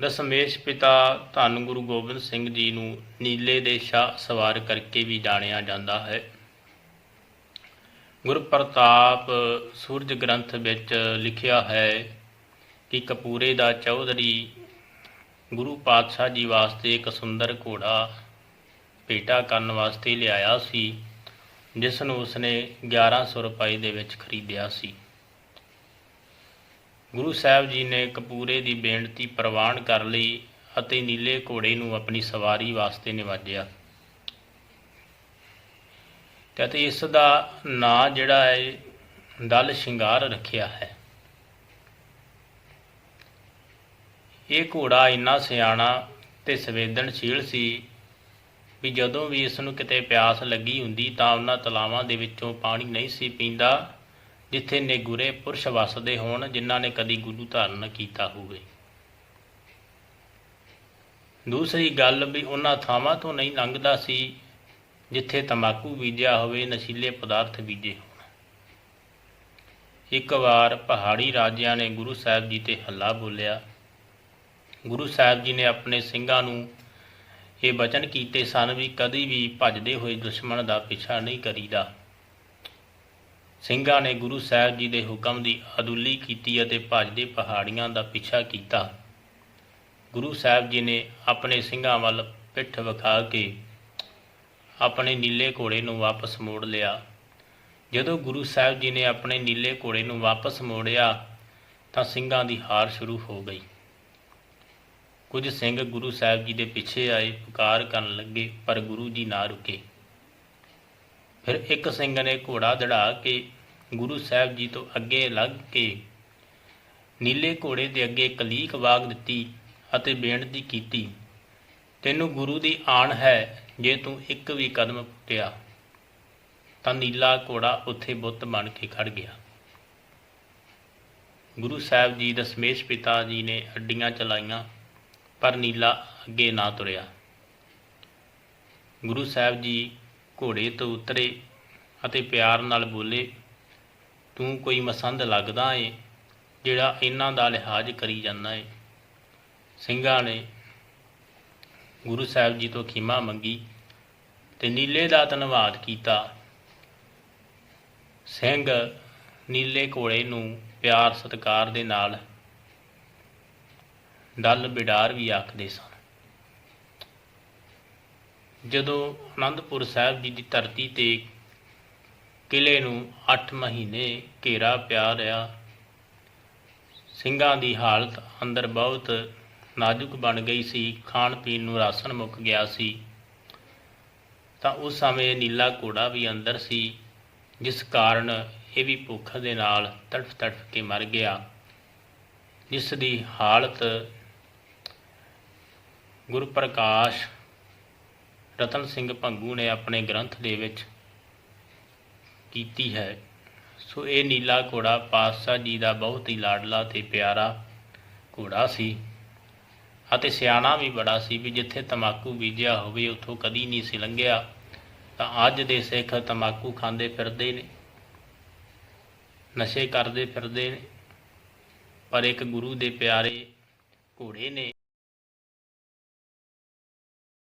ਦਸਮੇਸ਼ ਪਿਤਾ ਧੰਨ ਗੁਰੂ ਗੋਬਿੰਦ ਸਿੰਘ ਜੀ ਨੂੰ ਨੀਲੇ ਦੇ ਸ਼ਾਹ ਸਵਾਰ ਕਰਕੇ ਵੀ ਜਾਣਿਆ ਜਾਂਦਾ ਹੈ। ਗੁਰ ਪ੍ਰਤਾਪ ਸੂਰਜ ਗ੍ਰੰਥ ਵਿੱਚ ਲਿਖਿਆ ਹੈ ਕਿ ਕਪੂਰੇ ਦਾ ਚੌਧਰੀ ਗੁਰੂ ਪਾਤਸ਼ਾਹ ਜੀ ਵਾਸਤੇ ਇੱਕ ਸੁੰਦਰ ਘੋੜਾ ਭੇਟਾ ਕਰਨ ਵਾਸਤੇ ਲਿਆਇਆ ਸੀ ਜਿਸ ਨੂੰ ਉਸਨੇ 1100 ਰੁਪਏ ਦੇ ਵਿੱਚ ਖਰੀਦਿਆ ਸੀ। ਗੁਰੂ ਸਾਹਿਬ ਜੀ ਨੇ ਕਪੂਰੇ ਦੀ ਬੇਨਤੀ ਪ੍ਰਵਾਨ ਕਰ ਲਈ ਅਤੇ ਨੀਲੇ ਘੋੜੇ ਨੂੰ ਆਪਣੀ ਸਵਾਰੀ ਵਾਸਤੇ ਨਿਵਾਜਿਆ। ਤੇ ਅਤੇ ਇਸ ਦਾ ਨਾਂ ਜਿਹੜਾ ਹੈ, ਦਲ ਸ਼ਿੰਗਾਰ ਰੱਖਿਆ ਹੈ। ਇਹ ਘੋੜਾ ਇੰਨਾ ਸਿਆਣਾ ਤੇ ਸੰਵੇਦਨਸ਼ੀਲ ਸੀ ਵੀ ਜਦੋਂ ਵੀ ਇਸ ਨੂੰ ਕਿਤੇ ਪਿਆਸ ਲੱਗੀ ਹੁੰਦੀ ਤਾਂ ਉਹਨਾਂ ਤਲਾਵਾਂ ਦੇ ਵਿੱਚੋਂ ਪਾਣੀ ਨਹੀਂ ਸੀ ਪੀਂਦਾ। ਜਿੱਥੇ ਨਿਗੁਰੇ ਪੁਰਸ਼ ਵਸਦੇ ਹੋਣ, ਜਿਨ੍ਹਾਂ ਨੇ ਕਦੀ ਗੁਰੂ ਧਾਰਨ ਕੀਤਾ ਹੋਵੇ। ਦੂਸਰੀ ਗੱਲ ਵੀ ਉਹਨਾਂ ਥਾਵਾਂ ਤੋਂ ਨਹੀਂ ਲੰਘਦਾ ਸੀ, ਜਿੱਥੇ ਤਮਾਕੂ ਬੀਜਿਆ ਹੋਵੇ, ਨਸ਼ੀਲੇ ਪਦਾਰਥ ਬੀਜੇ ਹੋਣ। ਇੱਕ ਵਾਰ ਪਹਾੜੀ ਰਾਜਿਆਂ ਨੇ ਗੁਰੂ ਸਾਹਿਬ ਜੀ ਤੇ ਹੱਲਾ ਬੋਲਿਆ। ਗੁਰੂ ਸਾਹਿਬ ਜੀ ਨੇ ਆਪਣੇ ਸਿੰਘਾਂ ਨੂੰ ਇਹ ਬਚਨ ਕੀਤੇ ਸਨ ਵੀ ਕਦੀ ਵੀ ਭੱਜਦੇ ਹੋਏ ਦੁਸ਼ਮਣ ਦਾ ਪਿੱਛਾ ਨਹੀਂ ਕਰੀਦਾ। ਸਿੰਘਾਂ ਨੇ ਗੁਰੂ ਸਾਹਿਬ ਜੀ ਦੇ ਹੁਕਮ ਦੀ ਅਦੁੱਲੀ ਕੀਤੀ ਅਤੇ ਭੱਜਦੇ ਪਹਾੜੀਆਂ ਦਾ ਪਿੱਛਾ ਕੀਤਾ। ਗੁਰੂ ਸਾਹਿਬ ਜੀ ਨੇ ਆਪਣੇ ਸਿੰਘਾਂ ਵੱਲ ਪਿੱਠ ਵਿਖਾ ਕੇ ਆਪਣੇ ਨੀਲੇ ਘੋੜੇ ਨੂੰ ਵਾਪਸ ਮੋੜ ਲਿਆ। ਜਦੋਂ ਗੁਰੂ ਸਾਹਿਬ ਜੀ ਨੇ ਆਪਣੇ ਨੀਲੇ ਘੋੜੇ ਨੂੰ ਵਾਪਸ ਮੋੜਿਆ, ਤਾਂ ਸਿੰਘਾਂ ਦੀ ਹਾਰ ਸ਼ੁਰੂ ਹੋ ਗਈ। ਕੁਝ ਸਿੰਘ ਗੁਰੂ ਸਾਹਿਬ ਜੀ ਦੇ ਪਿੱਛੇ ਆਏ, ਪੁਕਾਰ ਕਰਨ ਲੱਗੇ, ਪਰ ਗੁਰੂ ਜੀ ਨਾ ਰੁਕੇ। ਫਿਰ ਇੱਕ ਸਿੰਘ ਨੇ ਘੋੜਾ ਦੜਾ ਕੇ ਗੁਰੂ ਸਾਹਿਬ ਜੀ ਤੋਂ ਅੱਗੇ ਲੱਗ ਕੇ ਨੀਲੇ ਘੋੜੇ ਦੇ ਅੱਗੇ ਕਲੀਕ ਵਾਗ ਦਿੱਤੀ ਅਤੇ ਬੇਨਤੀ ਕੀਤੀ, ਤੈਨੂੰ ਗੁਰੂ ਦੀ ਆਣ ਹੈ ਜੇ ਤੂੰ ਇੱਕ ਵੀ ਕਦਮ ਪੁੱਟਿਆ, ਤਾਂ ਨੀਲਾ ਘੋੜਾ ਉੱਥੇ ਬੁੱਤ ਬਣ ਕੇ ਖੜ ਗਿਆ। ਗੁਰੂ ਸਾਹਿਬ ਜੀ ਦਸਮੇਸ਼ ਪਿਤਾ ਜੀ ਨੇ ਅੱਡੀਆਂ ਚਲਾਈਆਂ, ਪਰ ਨੀਲਾ ਅੱਗੇ ਨਾ ਤੁਰਿਆ। ਗੁਰੂ ਸਾਹਿਬ ਜੀ ਘੋੜੇ ਤੋਂ ਉਤਰੇ ਅਤੇ ਪਿਆਰ ਨਾਲ ਬੋਲੇ, ਤੂੰ ਕੋਈ ਮਸੰਦ ਲੱਗਦਾ ਏ ਜਿਹੜਾ ਇਹਨਾਂ ਦਾ ਲਿਹਾਜ਼ ਕਰੀ ਜਾਂਦਾ ਏ? ਸਿੰਘਾਂ ਨੇ ਗੁਰੂ ਸਾਹਿਬ ਜੀ ਤੋਂ ਖਿਮਾ ਮੰਗੀ ਤੇ ਨੀਲੇ ਦਾ ਧੰਨਵਾਦ ਕੀਤਾ। ਸਿੰਘ ਨੀਲੇ ਘੋੜੇ ਨੂੰ ਪਿਆਰ ਸਤਿਕਾਰ ਦੇ ਨਾਲ ਡੱਲ ਬਿਡਾਰ ਵੀ ਆਖਦੇ ਸਨ। ਜਦੋਂ ਅਨੰਦਪੁਰ ਸਾਹਿਬ ਜੀ ਦੀ ਧਰਤੀ ਤੇ ਕਿਲੇ ਨੂੰ 8 ਮਹੀਨੇ ਘੇਰਾ ਪਿਆ ਰਿਹਾ, ਸਿੰਘਾਂ ਦੀ ਹਾਲਤ ਅੰਦਰ ਬਹੁਤ ਨਾਜ਼ੁਕ ਬਣ ਗਈ ਸੀ, ਖਾਣ ਪੀਣ ਨੂੰ ਰਾਸ਼ਨ ਮੁੱਕ ਗਿਆ ਸੀ, ਤਾਂ ਉਸ ਸਮੇਂ ਨੀਲਾ ਘੋੜਾ ਵੀ ਅੰਦਰ ਸੀ, ਜਿਸ ਕਾਰਨ ਇਹ ਵੀ ਭੁੱਖ ਦੇ ਨਾਲ ਤੜਫ ਤੜਫ ਕੇ ਮਰ ਗਿਆ, ਜਿਸ ਦੀ ਹਾਲਤ ਗੁਰੂ ਪ੍ਰਕਾਸ਼ ਰਤਨ ਸਿੰਘ ਭੰਗੂ ਨੇ ਆਪਣੇ ਗ੍ਰੰਥ ਦੇ ਵਿੱਚ ਕੀਤੀ ਹੈ, ਸੋ ਇਹ ਨੀਲਾ ਘੋੜਾ ਪਾਤਸ਼ਾਹ ਜੀ ਦਾ ਬਹੁਤ ਹੀ ਲਾਡਲਾ ਤੇ ਪਿਆਰਾ ਘੋੜਾ ਸੀ ਅਤੇ ਸਿਆਣਾ ਵੀ ਬੜਾ ਸੀ ਵੀ ਜਿੱਥੇ ਤਮਾਕੂ ਬੀਜਿਆ ਹੋਵੇ, ਉੱਥੋਂ ਕਦੀ ਨਹੀਂ ਸੀ ਲੰਘਿਆ ਤਾਂ ਅੱਜ ਦੇ ਸਿੱਖ ਤਮਾਕੂ ਖਾਂਦੇ ਫਿਰਦੇ ਨੇ, ਨਸ਼ੇ ਕਰਦੇ ਫਿਰਦੇ ਨੇ, ਪਰ ਇੱਕ ਗੁਰੂ ਦੇ ਪਿਆਰੇ ਘੋੜੇ ਨੇ